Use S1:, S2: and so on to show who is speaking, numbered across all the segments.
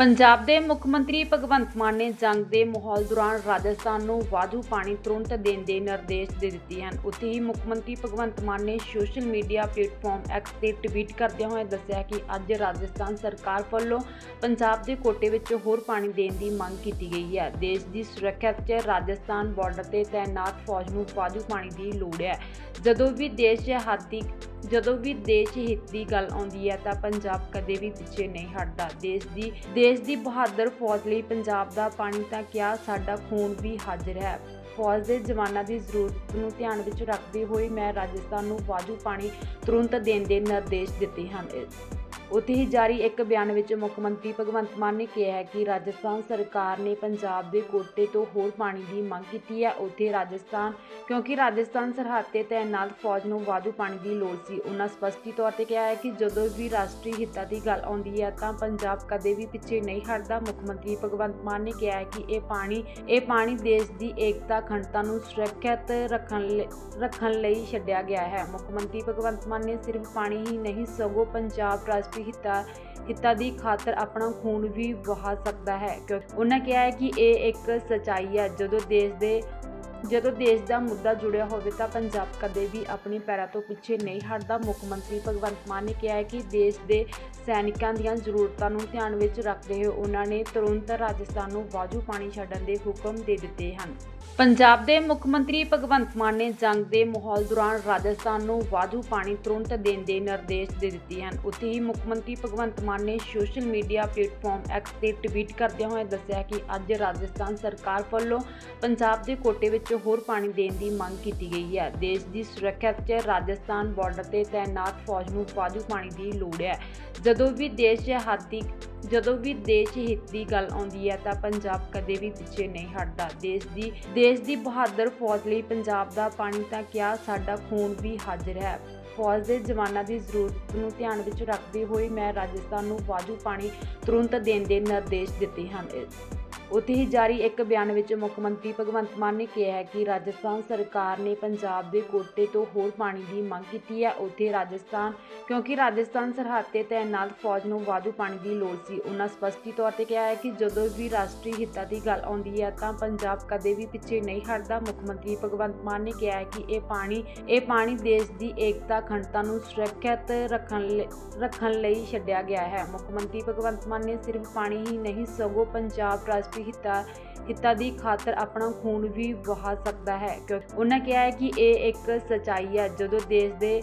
S1: ਪੰਜਾਬ ਦੇ ਮੁੱਖ ਮੰਤਰੀ ਭਗਵੰਤ ਮਾਨ ਨੇ ਜੰਗ ਦੇ ਮਾਹੌਲ ਦੌਰਾਨ ਰਾਜਸਥਾਨ ਨੂੰ ਵਾਧੂ ਪਾਣੀ ਤੁਰੰਤ ਦੇਣ ਦੇ ਨਿਰਦੇਸ਼ ਦੇ ਦਿੱਤੇ ਹਨ। ਉੱਥੇ ਹੀ ਮੁੱਖ ਮੰਤਰੀ ਭਗਵੰਤ ਮਾਨ ਨੇ ਸੋਸ਼ਲ ਮੀਡੀਆ ਪਲੇਟਫਾਰਮ ਐਕਸ ਤੇ ਟਵੀਟ ਕਰਦਿਆਂ ਹੋਏ ਦੱਸਿਆ ਕਿ ਅੱਜ ਰਾਜਸਥਾਨ ਸਰਕਾਰ ਵੱਲੋਂ ਪੰਜਾਬ ਦੇ ਕੋਟੇ ਵਿੱਚ ਹੋਰ ਪਾਣੀ ਦੇਣ ਦੀ ਮੰਗ ਕੀਤੀ ਗਈ ਹੈ। ਦੇਸ਼ ਦੀ ਸੁਰੱਖਿਆ 'ਚ ਰਾਜਸਥਾਨ ਬਾਰਡਰ ਤੇ ਤਾਇਨਾਤ ਫੌਜ ਨੂੰ ਵਾਧੂ ਪਾਣੀ ਦੀ ਲੋੜ ਹੈ। ਜਦੋਂ ਵੀ ਦੇਸ਼ ਹੱਦੀ ਜਦੋਂ ਵੀ ਦੇਸ਼ ਹਿੱਤ ਦੀ ਗੱਲ ਆਉਂਦੀ ਹੈ ਤਾਂ ਪੰਜਾਬ ਕਦੇ ਵੀ ਪਿੱਛੇ ਨਹੀਂ ਹਟਦਾ। ਦੇਸ਼ ਦੀ ਦੇਸ਼ ਦੀ ਬਹਾਦਰ ਫੌਜ ਲਈ ਪੰਜਾਬ ਦਾ ਪਾਣੀ ਤਾਂ ਕਿਆ ਸਾਡਾ ਖੂਨ ਵੀ ਹਾਜ਼ਰ ਹੈ। ਫੌਜ ਦੇ ਜਵਾਨਾਂ ਦੀ ਜ਼ਰੂਰਤ ਨੂੰ ਧਿਆਨ ਵਿੱਚ ਰੱਖਦੇ ਹੋਏ ਮੈਂ ਰਾਜਸਥਾਨ ਨੂੰ ਵਾਜੂ ਪਾਣੀ ਤੁਰੰਤ ਦੇਣ ਦੇ ਨਿਰਦੇਸ਼ ਦਿੱਤੇ ਹਨ। ਉੱਥੇ ਹੀ ਜਾਰੀ ਇੱਕ ਬਿਆਨ ਵਿੱਚ ਮੁੱਖ ਮੰਤਰੀ ਭਗਵੰਤ ਮਾਨ ਨੇ ਕਿਹਾ ਹੈ ਕਿ ਰਾਜਸਥਾਨ ਸਰਕਾਰ ਨੇ ਪੰਜਾਬ ਦੇ ਕੋਟੇ ਤੋਂ ਹੋਰ ਪਾਣੀ ਦੀ ਮੰਗ ਕੀਤੀ ਹੈ। ਉੱਥੇ ਰਾਜਸਥਾਨ, ਕਿਉਂਕਿ ਰਾਜਸਥਾਨ ਸਰਹੱਦ ਤੇ ਤਾਇਨਾਤ ਫੌਜ ਨੂੰ ਵਾਧੂ ਪਾਣੀ ਦੀ ਲੋੜ ਸੀ। ਉਹਨਾਂ ਸਪਸ਼ਟੀ ਤੌਰ ਤੇ ਕਿਹਾ ਹੈ ਕਿ ਜਦੋਂ ਵੀ ਰਾਸ਼ਟਰੀ ਹਿੱਤਾਂ ਦੀ ਗੱਲ ਆਉਂਦੀ ਹੈ ਤਾਂ ਪੰਜਾਬ ਕਦੇ ਵੀ ਪਿੱਛੇ ਨਹੀਂ ਹਟਦਾ। ਮੁੱਖ ਮੰਤਰੀ ਭਗਵੰਤ ਮਾਨ ਨੇ ਕਿਹਾ ਹੈ ਕਿ ਇਹ ਪਾਣੀ ਇਹ ਪਾਣੀ ਦੇਸ਼ ਦੀ ਏਕਤਾ, ਅਖੰਡਤਾ ਨੂੰ ਸੁਰੱਖਿਅਤ ਰੱਖਣ ਲਈ ਰੱਖਣ ਲਈ ਛੱਡਿਆ ਗਿਆ ਹੈ। ਮੁੱਖ ਮੰਤਰੀ ਭਗਵੰਤ ਮਾਨ ਨੇ ਸਿਰਫ ਪਾਣੀ ਹੀ ਨਹੀਂ, ਸਗੋਂ ਪੰਜਾਬ ਰਾਸ਼ਟਰੀ ਹਿੱਤਾਂ ਹਿੱਤਾਂ ਦੀ ਖਾਤਰ ਆਪਣਾ ਖੂਨ ਵੀ ਵਹਾ ਸਕਦਾ ਹੈ। ਉਹਨਾਂ ਕਿਹਾ ਹੈ ਕਿ ਇਹ ਇੱਕ ਸਚਾਈ ਹੈ। ਜਦੋਂ ਦੇਸ਼ ਦੇ ਜਦੋਂ ਦੇਸ਼ ਦਾ ਮੁੱਦਾ ਜੁੜਿਆ ਹੋਵੇ ਤਾਂ ਪੰਜਾਬ ਕਦੇ ਵੀ ਆਪਣੇ ਪੈਰਾਂ ਤੋਂ ਪਿੱਛੇ ਨਹੀਂ ਹਟਦਾ। ਮੁੱਖ ਮੰਤਰੀ ਭਗਵੰਤ ਮਾਨ ਨੇ ਕਿਹਾ ਹੈ ਕਿ ਦੇਸ਼ ਦੇ ਸੈਨਿਕਾਂ ਦੀਆਂ ਜ਼ਰੂਰਤਾਂ ਨੂੰ ਧਿਆਨ ਵਿੱਚ ਰੱਖਦੇ ਹੋਏ ਉਹਨਾਂ ਨੇ ਤੁਰੰਤ ਰਾਜਸਥਾਨ ਨੂੰ ਵਾਜੂ ਪਾਣੀ ਛੱਡਣ ਦੇ ਹੁਕਮ ਦੇ ਦਿੱਤੇ ਹਨ। ਪੰਜਾਬ ਦੇ ਮੁੱਖ ਮੰਤਰੀ ਭਗਵੰਤ ਮਾਨ ਨੇ ਜੰਗ ਦੇ ਮਾਹੌਲ ਦੌਰਾਨ ਰਾਜਸਥਾਨ ਨੂੰ ਵਾਜੂ ਪਾਣੀ ਤੁਰੰਤ ਦੇਣ ਦੇ ਨਿਰਦੇਸ਼ ਦੇ ਦਿੱਤੇ ਹਨ। ਉੱਥੇ ਹੀ ਮੁੱਖ ਮੰਤਰੀ ਭਗਵੰਤ ਮਾਨ ਨੇ ਸੋਸ਼ਲ ਮੀਡੀਆ ਪਲੇਟਫਾਰਮ ਐਕਸ ਤੇ ਟਵੀਟ ਕਰਦਿਆਂ ਹੋਏ ਦੱਸਿਆ ਕਿ ਅੱਜ ਰਾਜਸਥਾਨ ਸਰਕਾਰ ਵੱਲੋਂ ਪੰਜਾਬ ਦੇ ਕੋਟੇ ਵਿੱਚ ਹੋਰ ਪਾਣੀ ਦੇਣ ਦੀ ਮੰਗ ਕੀਤੀ ਗਈ ਹੈ। ਦੇਸ਼ ਦੀ ਸੁਰੱਖਿਆ 'ਚ ਰਾਜਸਥਾਨ ਬਾਰਡਰ ਤੇ ਤਾਇਨਾਤ ਫੌਜ ਨੂੰ ਵਾਧੂ ਪਾਣੀ ਦੀ ਲੋੜ ਹੈ। ਜਦੋਂ ਵੀ ਦੇਸ਼ ਹੱਦੀ ਜਦੋਂ ਵੀ ਦੇਸ਼ ਹਿੱਤ ਦੀ ਗੱਲ ਆਉਂਦੀ ਹੈ ਤਾਂ ਪੰਜਾਬ ਕਦੇ ਵੀ ਪਿੱਛੇ ਨਹੀਂ ਹਟਦਾ। ਦੇਸ਼ ਦੀ ਦੇਸ਼ ਦੀ ਬਹਾਦਰ ਫੌਜ ਲਈ ਪੰਜਾਬ ਦਾ ਪਾਣੀ ਤਾਂ ਕਿਆ ਸਾਡਾ ਖੂਨ ਵੀ ਹਾਜ਼ਰ ਹੈ। ਫੌਜ ਦੇ ਜਵਾਨਾਂ ਦੀ ਜ਼ਰੂਰਤ ਨੂੰ ਧਿਆਨ ਵਿੱਚ ਰੱਖਦੇ ਹੋਏ ਮੈਂ ਰਾਜਸਥਾਨ ਨੂੰ ਵਾਜੂ ਪਾਣੀ ਤੁਰੰਤ ਦੇਣ ਦੇ ਨਿਰਦੇਸ਼ ਦਿੱਤੇ ਹਨ। ਉੱਥੇ ਹੀ ਜਾਰੀ ਇੱਕ ਬਿਆਨ ਵਿੱਚ ਮੁੱਖ ਮੰਤਰੀ ਭਗਵੰਤ ਮਾਨ ਨੇ ਕਿਹਾ ਹੈ ਕਿ ਰਾਜਸਥਾਨ ਸਰਕਾਰ ਨੇ ਪੰਜਾਬ ਦੇ ਕੋਟੇ ਤੋਂ ਹੋਰ ਪਾਣੀ ਦੀ ਮੰਗ ਕੀਤੀ ਹੈ। ਉੱਥੇ ਰਾਜਸਥਾਨ, ਕਿਉਂਕਿ ਰਾਜਸਥਾਨ ਸਰਹੱਦ ਤੇ ਤਾਇਨਾਤ ਫੌਜ ਨੂੰ ਵਾਧੂ ਪਾਣੀ ਦੀ ਲੋੜ ਸੀ। ਉਹਨਾਂ ਸਪਸ਼ਟੀ ਤੌਰ ਤੇ ਕਿਹਾ ਹੈ ਕਿ ਜਦੋਂ ਵੀ ਰਾਸ਼ਟਰੀ ਹਿੱਤਾਂ ਦੀ ਗੱਲ ਆਉਂਦੀ ਹੈ ਤਾਂ ਪੰਜਾਬ ਕਦੇ ਵੀ ਪਿੱਛੇ ਨਹੀਂ ਹਟਦਾ। ਮੁੱਖ ਮੰਤਰੀ ਭਗਵੰਤ ਮਾਨ ਨੇ ਕਿਹਾ ਹੈ ਕਿ ਇਹ ਪਾਣੀ ਇਹ ਪਾਣੀ ਦੇਸ਼ ਦੀ ਏਕਤਾ, ਅਖੰਡਤਾ ਨੂੰ ਸੁਰੱਖਿਅਤ ਰੱਖਣ ਲਈ ਰੱਖਣ ਲਈ ਛੱਡਿਆ ਗਿਆ ਹੈ। ਮੁੱਖ ਮੰਤਰੀ ਭਗਵੰਤ ਮਾਨ ਨੇ ਸਿਰਫ ਪਾਣੀ ਹੀ ਨਹੀਂ, ਸਗੋਂ ਪੰਜਾਬ ਰਾਸ਼ਟਰੀ ਹਿੱਤਾਂ ਹਿੱਤਾਂ ਦੀ ਖਾਤਰ ਆਪਣਾ ਖੂਨ ਵੀ ਵਹਾ ਸਕਦਾ ਹੈ। ਉਹਨਾਂ ਕਿਹਾ ਹੈ ਕਿ ਇਹ ਇੱਕ ਸਚਾਈ ਹੈ, ਜਦੋਂ ਦੇਸ਼ ਦੇ,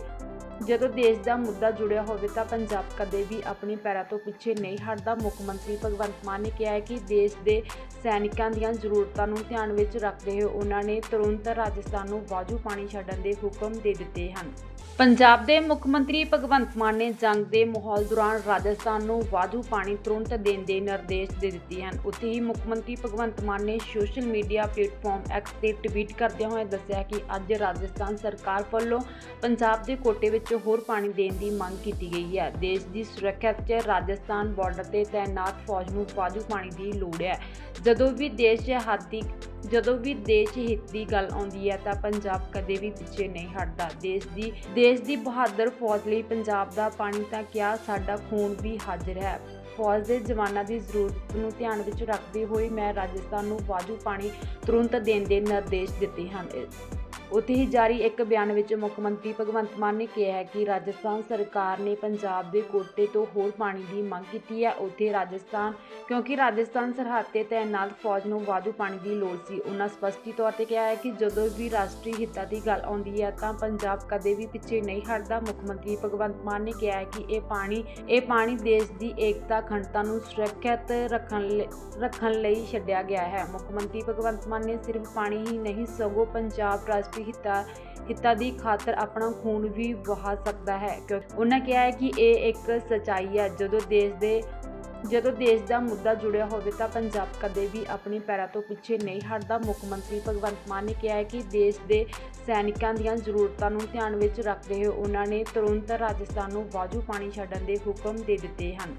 S1: ਜਦੋਂ ਦੇਸ਼ ਦਾ ਮੁੱਦਾ ਜੁੜਿਆ ਹੋਵੇ ਤਾਂ ਪੰਜਾਬ ਕਦੇ ਵੀ ਆਪਣੇ ਪੈਰਾਂ ਤੋਂ ਪਿੱਛੇ ਨਹੀਂ ਹਟਦਾ। ਮੁੱਖ ਮੰਤਰੀ ਭਗਵੰਤ ਮਾਨ ਨੇ ਕਿਹਾ ਹੈ ਕਿ ਦੇਸ਼ ਦੇ ਸੈਨਿਕਾਂ ਦੀਆਂ ਜ਼ਰੂਰਤਾਂ ਨੂੰ ਧਿਆਨ ਵਿੱਚ ਰੱਖਦੇ ਹੋਏ ਉਹਨਾਂ ਨੇ ਤੁਰੰਤ ਰਾਜਸਥਾਨ ਨੂੰ ਵਾਜੂ ਪਾਣੀ ਛੱਡਣ ਦੇ ਹੁਕਮ ਦੇ ਦਿੱਤੇ ਹਨ। ਪੰਜਾਬ ਦੇ ਮੁੱਖ ਮੰਤਰੀ ਭਗਵੰਤ ਮਾਨ ਨੇ ਜੰਗ ਦੇ ਮਾਹੌਲ ਦੌਰਾਨ ਰਾਜਸਥਾਨ ਨੂੰ ਵਾਧੂ ਪਾਣੀ ਤੁਰੰਤ ਦੇਣ ਦੇ ਨਿਰਦੇਸ਼ ਦੇ ਦਿੱਤੇ ਹਨ। ਉੱਥੇ ਹੀ ਮੁੱਖ ਮੰਤਰੀ ਭਗਵੰਤ ਮਾਨ ਨੇ ਸੋਸ਼ਲ ਮੀਡੀਆ ਪਲੇਟਫਾਰਮ ਐਕਸ ਤੇ ਟਵੀਟ ਕਰਦਿਆਂ ਹੋਏ ਦੱਸਿਆ ਕਿ ਅੱਜ ਰਾਜਸਥਾਨ ਸਰਕਾਰ ਵੱਲੋਂ ਪੰਜਾਬ ਦੇ ਕੋਟੇ ਵਿੱਚ ਹੋਰ ਪਾਣੀ ਦੇਣ ਦੀ ਮੰਗ ਕੀਤੀ ਗਈ ਹੈ। ਦੇਸ਼ ਦੀ ਸੁਰੱਖਿਆ 'ਚ ਰਾਜਸਥਾਨ ਬਾਰਡਰ ਤੇ ਤਾਇਨਾਤ ਫੌਜ ਨੂੰ ਵਾਧੂ ਪਾਣੀ ਦੀ ਲੋੜ ਹੈ। ਜਦੋਂ ਵੀ ਦੇਸ਼ ਹੱਦੀ ਜਦੋਂ ਵੀ ਦੇਸ਼ ਹਿੱਤ ਦੀ ਗੱਲ ਆਉਂਦੀ ਹੈ ਤਾਂ ਪੰਜਾਬ ਕਦੇ ਵੀ ਪਿੱਛੇ ਨਹੀਂ ਹਟਦਾ। ਦੇਸ਼ ਦੀ ਦੇਸ਼ ਦੀ ਬਹਾਦਰ ਫੌਜ ਲਈ ਪੰਜਾਬ ਦਾ ਪਾਣੀ ਤਾਂ ਕਿਆ ਸਾਡਾ ਖੂਨ ਵੀ ਹਾਜ਼ਰ ਹੈ। ਫੌਜ ਦੇ ਜਵਾਨਾਂ ਦੀ ਜ਼ਰੂਰਤ ਨੂੰ ਧਿਆਨ ਵਿੱਚ ਰੱਖਦੇ ਹੋਏ ਮੈਂ ਰਾਜਸਥਾਨ ਨੂੰ ਵਾਜੂ ਪਾਣੀ ਤੁਰੰਤ ਦੇਣ ਦੇ ਨਿਰਦੇਸ਼ ਦਿੱਤੇ ਹਨ। ਉੱਥੇ ਹੀ ਜਾਰੀ ਇੱਕ ਬਿਆਨ ਵਿੱਚ ਮੁੱਖ ਮੰਤਰੀ ਭਗਵੰਤ ਮਾਨ ਨੇ ਕਿਹਾ ਹੈ ਕਿ ਰਾਜਸਥਾਨ ਸਰਕਾਰ ਨੇ ਪੰਜਾਬ ਦੇ ਕੋਟੇ ਤੋਂ ਹੋਰ ਪਾਣੀ ਦੀ ਮੰਗ ਕੀਤੀ ਹੈ। ਉੱਥੇ ਰਾਜਸਥਾਨ, ਕਿਉਂਕਿ ਰਾਜਸਥਾਨ ਸਰਹੱਦ ਤੇ ਤਾਇਨਾਤ ਫੌਜ ਨੂੰ ਵਾਧੂ ਪਾਣੀ ਦੀ ਲੋੜ ਸੀ। ਉਹਨਾਂ ਸਪਸ਼ਟੀ ਤੌਰ ਤੇ ਕਿਹਾ ਹੈ ਕਿ ਜਦੋਂ ਵੀ ਰਾਸ਼ਟਰੀ ਹਿੱਤਾਂ ਦੀ ਗੱਲ ਆਉਂਦੀ ਹੈ ਤਾਂ ਪੰਜਾਬ ਕਦੇ ਵੀ ਪਿੱਛੇ ਨਹੀਂ ਹਟਦਾ। ਮੁੱਖ ਮੰਤਰੀ ਭਗਵੰਤ ਮਾਨ ਨੇ ਕਿਹਾ ਹੈ ਕਿ ਇਹ ਪਾਣੀ ਇਹ ਪਾਣੀ ਦੇਸ਼ ਦੀ ਏਕਤਾ, ਅਖੰਡਤਾ ਨੂੰ ਸੁਰੱਖਿਅਤ ਰੱਖਣ ਲਈ ਰੱਖਣ ਲਈ ਛੱਡਿਆ ਗਿਆ ਹੈ। ਮੁੱਖ ਮੰਤਰੀ ਭਗਵੰਤ ਮਾਨ ਨੇ ਸਿਰਫ ਪਾਣੀ ਹੀ ਨਹੀਂ, ਸਗੋਂ ਪੰਜਾਬ ਰਾਸ਼ਟਰੀ ਹਿੱਤਾਂ ਹਿੱਤਾਂ ਦੀ ਖਾਤਰ ਆਪਣਾ ਖੂਨ ਵੀ ਵਹਾ ਸਕਦਾ ਹੈ। ਉਹਨਾਂ ਕਿਹਾ ਹੈ ਕਿ ਇਹ ਇੱਕ ਸਚਾਈ ਹੈ। ਜਦੋਂ ਦੇਸ਼ ਦੇ, ਜਦੋਂ ਦੇਸ਼ ਦਾ ਮੁੱਦਾ ਜੁੜਿਆ ਹੋਵੇ ਤਾਂ ਪੰਜਾਬ ਕਦੇ ਵੀ ਆਪਣੇ ਪੈਰਾਂ ਤੋਂ ਪਿੱਛੇ ਨਹੀਂ ਹਟਦਾ। ਮੁੱਖ ਮੰਤਰੀ ਭਗਵੰਤ ਮਾਨ ਨੇ ਕਿਹਾ ਹੈ ਕਿ ਦੇਸ਼ ਦੇ ਸੈਨਿਕਾਂ ਦੀਆਂ ਜ਼ਰੂਰਤਾਂ ਨੂੰ ਧਿਆਨ ਵਿੱਚ ਰੱਖਦੇ ਹੋਏ ਉਹਨਾਂ ਨੇ ਤੁਰੰਤ ਰਾਜਸਥਾਨ ਨੂੰ ਵਾਜੂ ਪਾਣੀ ਛੱਡਣ ਦੇ ਹੁਕਮ ਦੇ ਦਿੱਤੇ ਹਨ।